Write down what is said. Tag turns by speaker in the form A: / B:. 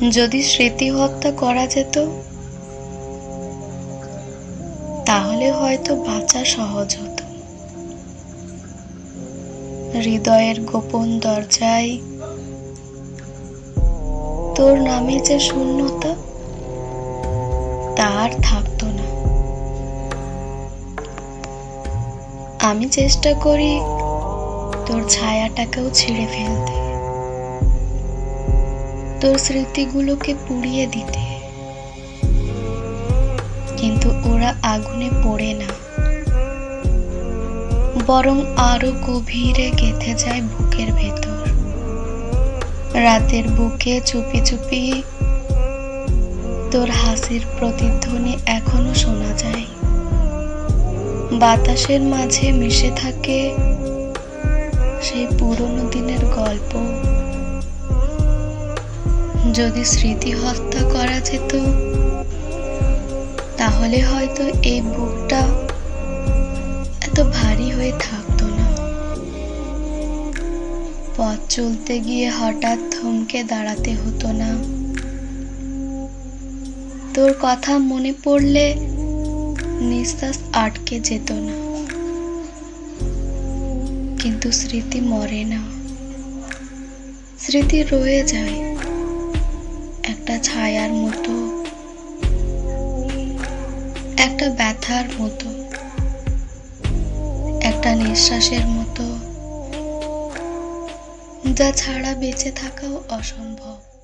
A: যদি স্মৃতি হত্যা করা যেত, তাহলে হয়তো বাঁচা সহজ হতো। হৃদয়ের গোপন দরজায় তোর নামে যে শূন্যতা তার থাকতো না। আমি চেষ্টা করি তোর ছায়াটাকেও ছিঁড়ে ফেলতে। স্মৃতিগুলোকে পুড়িয়ে দিতে। কিন্তু ওরা আগুনে পড়ে না। বরং আরও গভীরে গেঁথে যায় বুকের ভেতর। রাতের বুকে চুপি চুপি তোর হাসির প্রতিধ্বনি এখনও শোনা যায়। বাতাসের মাঝে মিশে থাকে সেই পুরনো দিনের গল্প। যদি স্মৃতি হত্যা করা যেত, তাহলে হয়তো এই বুকটা এত ভারী হয়ে থাকতো না। পথ চলতে গিয়ে হঠাৎ থমকে দাঁড়াতে হতো না। তোর কথা মনে পড়লে নিঃশ্বাস আটকে যেত না। কিন্তু স্মৃতি মরে না। স্মৃতি রয়ে যায়। একটা ছায়ার মতো একটা ব্যথার মতো একটা নিঃশ্বাসের মতো যা ছাড়া বেঁচে থাকাও অসম্ভব।